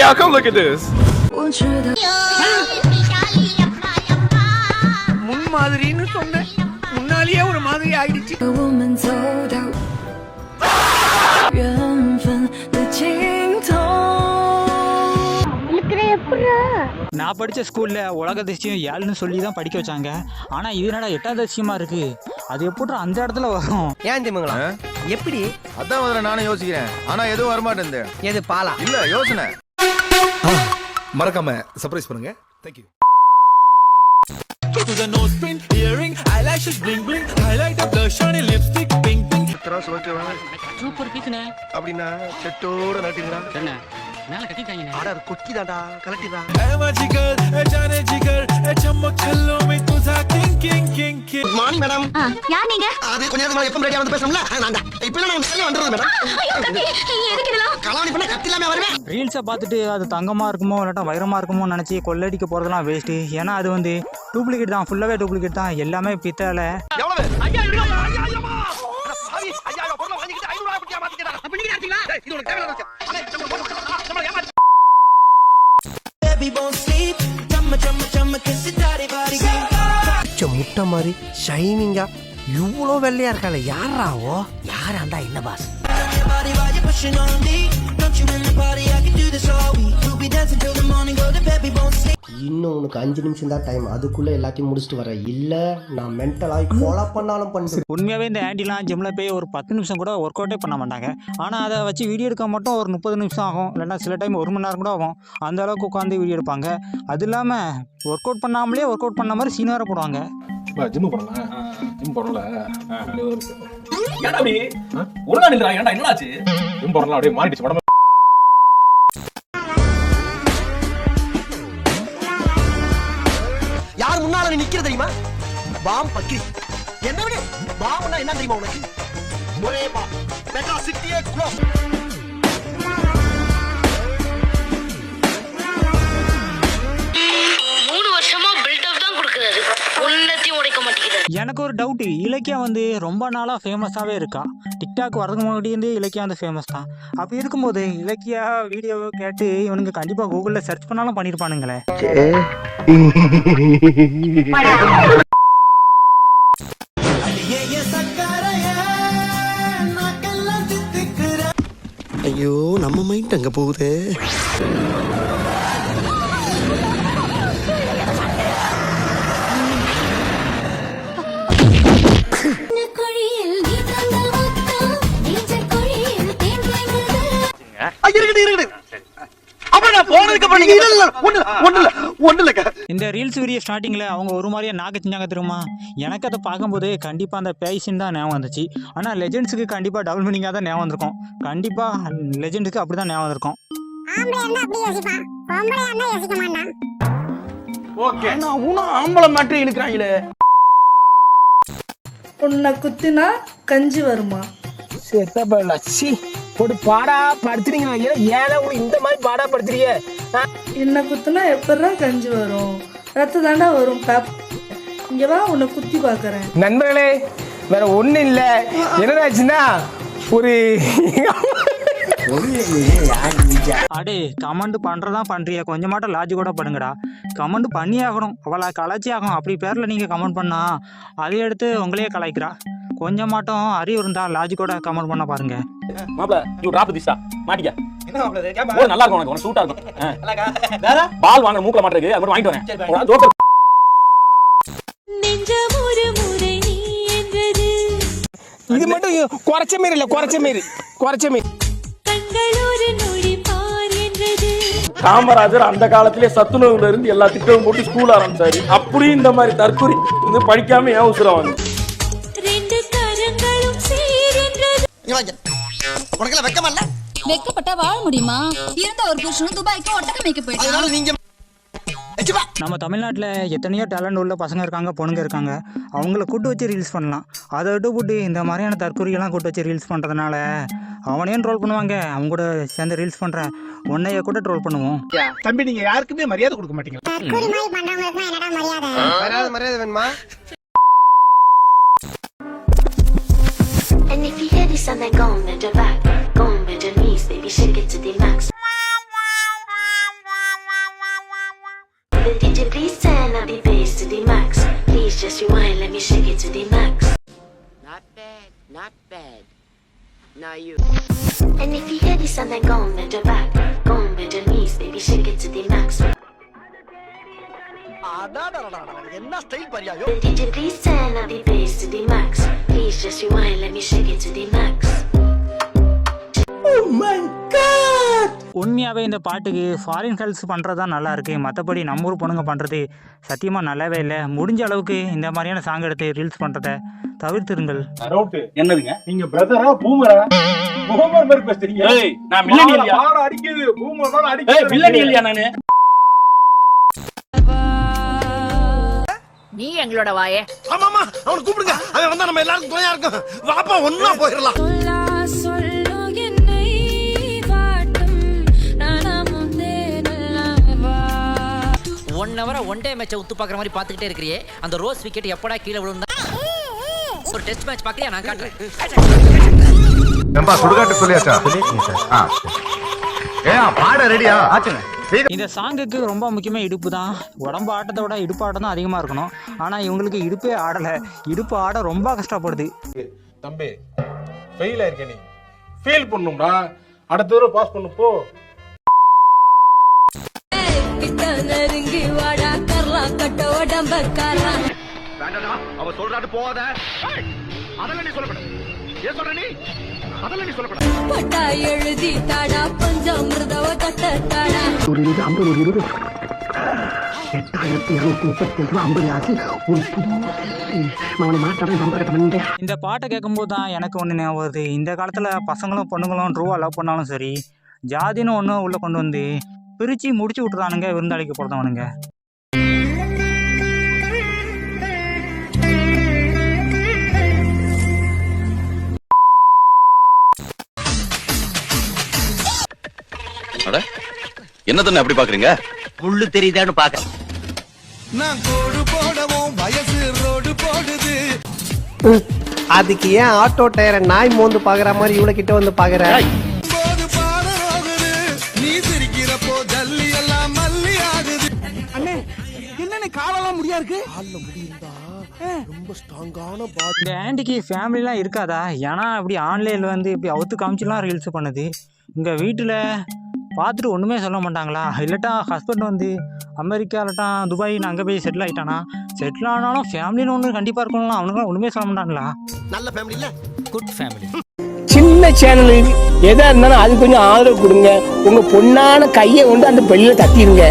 Y'all, come look at this. முன் மாதிரின்னு சொன்னேன். முன்னாலேயே ஒரு மாதிரி ஆயிடுச்சு. நான் படிச்ச ஸ்கூல்ல உலக திசையும் ஏழுன்னு சொல்லி தான் படிக்க வச்சாங்க. ஆனா இது என்னடா எட்டாம் திசையமாக இருக்கு? அது எப்படி அந்த இடத்துல வரும்? ஏன் தெரியுங்களா எப்படி? அதான் முதல்ல நானும் யோசிக்கிறேன். ஆனால் எதுவும் வரமாட்டேன் எது பாலா? இல்லை யோசனை. மறக்காம சர்ப்ரைஸ் பண்ணுங்க thank you To the nose pin, earring, eyelashes bling bling, highlighter, blush on your lipstick, pink pink. Super பீஸ்ண்ணே அப்படின்னா செட்டோட நட்டிங்களா என்ன மேல கட்டிட்டாங்க ஆடா அது கொக்கி தாண்டா வந்து ரீல்ஸை பார்த்துட்டு அது தங்கமா இருக்குமோ இல்லாட்டா வைரமா இருக்குமோ நினைச்சு கொள்ளடிக்க போறதெல்லாம் வேஸ்ட் ஏன்னா அது வந்து டூப்ளிகேட் தான் ஃபுல்லாவே டூப்ளிகேட் தான். எல்லாமே பித்தால எவ்வளவு? ஐயா ஐயா ஐயா ஐயா உங்களுக்கு முட்டை மாதிரி ஷைனிங்கா இவ்வளோ வெள்ளையா இருக்காள. யாராவோ யாராண்டா என்ன பாஸ் இன்னும் உனக்கு அஞ்சு நிமிஷம் தான் டைம் அதுக்குள்ள எல்லாத்தையும் முடிச்சுட்டு வர. இல்ல நான் மென்டலாகி கொலை பண்ணாலும் பண்ணு உண்மையாகவே இந்த ஆண்டிலாம் ஜிம்மில் போய் ஒரு பத்து நிமிஷம் கூட ஒர்க் அவுட்டே பண்ண மாட்டாங்க. ஆனால் அதை வச்சு வீடியோ எடுக்க மட்டும் ஒரு முப்பது நிமிஷம் ஆகும். இல்லைன்னா சில டைம் ஒரு மணி நேரம் கூட ஆகும். அந்த அளவுக்கு உட்காந்து வீடியோ எடுப்பாங்க. அது இல்லாமல் ஒர்க் அவுட் பண்ணாமலே ஒர்க் அவுட் பண்ண மாதிரி சீன் வேறு போடுவாங்க. ஜிம் போறலாம் ஜிம் போறல ஏன்டா அப்படி? ஒழுங்கா நில்றா ஏன்டா என்னாச்சு? ஜிம் போறலாம் அப்படியே மாறிடுச்சு உடம்பு. யார் முன்னால நீ நிக்கிற தெரியுமா? பாம் பக்கிரி என்ன விட பாம்னா என்ன தெரியுமா உனக்கு? ஒரே பாம். சிட்டியே குளோ எனக்கு ஒரு டவுட்டு இலக்கியா வந்து ரொம்ப நாளாக ஃபேமஸாகவே இருக்கா? டிக்டாக் வரதுக்கு முன்னாடியிருந்தே இலக்கியம் இலக்கியா வந்து ஃபேமஸ் தான். அப்படி இருக்கும்போது இலக்கியா வீடியோவை கேட்டு இவனுங்க கண்டிப்பாக கூகுளில் சர்ச் பண்ணாலும் பண்ணியிருப்பானுங்களே ஐயோ நம்ம மைண்ட் அங்கே போகுது. இந்த ரீல்ஸ் வீடியோ ஸ்டார்டிங்கில் அவங்க ஒரு மாதிரியே நாக்க செஞ்சாங்க தெரியுமா? எனக்கு அதை பார்க்கும்போது கண்டிப்பாக அந்த பேசின் தான் ஞாபகம் வந்துச்சு. ஆனால் லெஜெண்ட்ஸுக்கு கண்டிப்பாக டபுள் மீனிங்காக தான் ஞாபகம் வந்திருக்கும். கண்டிப்பாக லெஜெண்டுக்கு அப்படி தான் ஞாபகம் வந்திருக்கும். ஓகே. நான் ஆம்பளை மட்டும் இழுக்கிறாங்களே. உன்னை குத்தினா கஞ்சி வருமா? செத்தப்ப லட்சி ஒரு பாடா படுத்துறீங்க ஏழை இந்த மாதிரி பாடா படுத்துறீங்க? என்னை குத்துனா எப்படிதான் கஞ்சி வரும்? ரத்த தாண்டா வரும் பேப். இங்க வா உன்னை குத்தி பார்க்கறேன் நண்பர்களே வேற ஒண்ணு இல்ல. என்னதாச்சுன்னா ஒரு அடே கமெண்ட் பண்ணுறதா பண்ணுறியா கொஞ்சமாட்டம் லாஜி கூட பண்ணுங்கடா கமெண்ட் பண்ணி ஆகணும் அவளை கலாச்சி ஆகணும் அப்படி பேரில் நீங்கள் கமெண்ட் பண்ணா அதை எடுத்து உங்களையே கலாய்க்கிறா. கொஞ்சமாட்டம் அறிவு இருந்தா லாஜி கூட கமெண்ட் பண்ண பாருங்க. மாப்ள யூ டிராப் திஸ் மாட்டிக்க. ஓ நல்லா இருக்கும் உனக்கு உனக்கு சூட்டா இருக்கும். பால் வாங்க மூக்கல மாட்டிருக்கு அது மட்டும் வாங்கிட்டு வரேன். ஒரு ஜோக்கர். இது மட்டும் குறைச்ச மாரி இல்ல குறைச்ச மாரி. குறைச்ச மாரி. காமராஜர் அந்த காலத்திலே சத்துணவுல இருந்து எல்லா திட்டமும் போட்டு ஸ்கூல் ஆரம்பிச்சாரு. அப்படியும் இந்த மாதிரி தற்கொலை வந்து படிக்காம ஏன் உசுரம் உனக்கு வெக்கமா இல்ல வெக்கப்பட்டா வாழ முடியுமா? இருந்த ஒரு புருஷனும் துபாய்க்கு ஒட்டக்க மேய்க்க அதனால நீங்க. நம்ம தமிழ்நாட்டில் எத்தனையோ டேலண்ட் உள்ள பசங்க இருக்காங்க பொண்ணுங்க இருக்காங்க. அவங்கள கூட்டு வச்சு ரீல்ஸ் பண்ணலாம். அதை விட்டு போட்டு இந்த மாதிரியான தற்கொலையெல்லாம் கூட்டு வச்சு ரீல்ஸ் பண்ணுறதுனால அவனையும் ட்ரோல் பண்ணுவாங்க. அவங்க கூட சேர்ந்து ரீல்ஸ் பண்ணுறேன் உன்னைய கூட ட்ரோல் பண்ணுவோம். தம்பி நீங்க யாருக்குமே மரியாதை கொடுக்க மாட்டீங்க வராத மரியாதை வேணுமா? Lisa and on with your back, Go on with your knees, baby shake it to the max. The DJ please turn up the bass to the max. Please just rewind, let me shake it to the max. Not bad, not bad. Now you. And if you hear this and then on with your back. என்ன style பரியாயோ The DJ please turn up the bass to the max. Please just rewind, let me shake it to the max. உண்மையாகவே இந்த பாட்டுக்கு foreign girls பண்ணுறது தான் நல்லா இருக்கு. மற்றபடி நம்ம ஊர் பொண்ணுங்க பண்ணுறது சத்தியமாக நல்லாவே இல்லை. முடிஞ்ச அளவுக்கு இந்த மாதிரியான சாங் எடுத்து ரீல்ஸ் பண்ணுறத தவிர்த்திருங்கள். என்னதுங்க? நீங்க பிரதரா பூமரா பூமர் மாதிரி பேசுறீங்க. ஏய் நான் மில்லனியல்யா மாட அடிக்குது. பூமர் ஏய் அடிக்குது. மில்லனியல்யா நானு? நீ எங்களோட வாயே. ஆமாமா அவனை கூப்பிடுங்க. அவன் வந்தா நம்ம எல்லாருக்கும் துணையா இருக்கும். வாப்பா ஒன்னா போயிடலாம். ஒன் ஹவரா ஒன் டே மேட்சை உத்து பாக்குற மாதிரி பாத்துக்கிட்டே இருக்கிறியே. அந்த ரோஸ் விக்கெட் எப்படா கீழே விழுந்தா? ஒரு டெஸ்ட் மேட்ச் பாக்கறியா நான் காட்டுறேன். சுடுகாட்டு சொல்லியாச்சா? சார். ஏன் பாட ரெடியா ஆச்சுங்க. இந்த சாங்குக்கு ரொம்ப முக்கியமாக இடுப்பு தான் உடம்பு ஆட்டத்தை விட இடுப்பு ஆட்டம் தான் அதிகமாக இருக்கணும். ஆனால் இவங்களுக்கு இடுப்பே ஆடலை. இடுப்பு ஆட ரொம்ப கஷ்டப்படுது. தம்பி ஃபெயில் ஆயிருக்க நீ. ஃபெயில் பண்ணும்டா. அடுத்த தடவை பாஸ் பண்ணு போ. நெருங்கி வாடா கர்லா கட்ட உடம்ப கர்லா வேண்டாடா அவன் சொல்றாரு போகாத அதெல்லாம் நீ சொல்லக்கூடாது. ஏன் சொல்ற நீ? பட்டா எழுதி தாடா பஞ்சாமிர்தவ கட்ட தாடா ஒரு இருபது ஐம்பது ஒரு இருபது. எட்டாயிரத்தி இருநூத்தி முப்பத்தி அஞ்சு ஐம்பது ஆச்சு ஒரு புது அவனை மாட்டாடன் சம்பளத்தை இந்த பாட்டை கேட்கும்போது தான் எனக்கு ஒன்று ஞாபகம் வருது. இந்த காலத்தில் பசங்களும் பொண்ணுங்களும் ட்ரூவாக லவ் பண்ணாலும் சரி ஜாதின்னு ஒன்று உள்ளே கொண்டு வந்து பிரித்து முடிச்சு விட்டுறானுங்க விருந்தாளிக்கு பிறந்தவனுங்க என்ன தானே அப்படி பாக்குறீங்க? முள்ளு தெரியுதான்னு பாக்க நான் கோடு போடவும் வயசு ரோடு போடுது. அதுக்கு ஏன் ஆட்டோ டயரை நாய் மோந்து பாக்குற மாதிரி இவ்வளவு கிட்ட வந்து பாக்குற? போது பாடம் ஆகுது நீ சிரிக்கிறப்போ ஜல்லி எல்லாம் மல்லி ஆகுது. அண்ணே என்னன்னு காலெல்லாம் முடியா இருக்கு? கால்ல முடியிருந்தா ரொம்ப ஸ்ட்ராங்கான பாடி இந்த ஆண்டிக்கு ஃபேமிலிலாம் இருக்காதா? ஏன்னா இப்படி ஆன்லைனில் வந்து இப்படி அவுத்து காமிச்சுலாம் ரீல்ஸ் பண்ணுது. இங்கே வீட்டில் பார்த்துட்டு ஒன்றுமே சொல்ல மாட்டாங்களா? இல்லாட்டா ஹஸ்பண்ட் வந்து அமெரிக்கா இல்லாட்டா துபாய்னு அங்கே போய் செட்டில் ஆகிட்டானா செட்டில் ஆனாலும் ஃபேமிலின்னு ஒன்று கண்டிப்பாக இருக்கணும் அவனுங்களாம் ஒன்றுமே சொல்ல மாட்டாங்களா? நல்ல ஃபேமிலி இல்ல? குட் ஃபேமிலி சின்ன சேனல் எதா இருந்தாலும் அது கொஞ்சம் ஆதரவு கொடுங்க. உங்க பொண்ணான கையை கொண்டு அந்த பெல்லில தட்டிடுங்க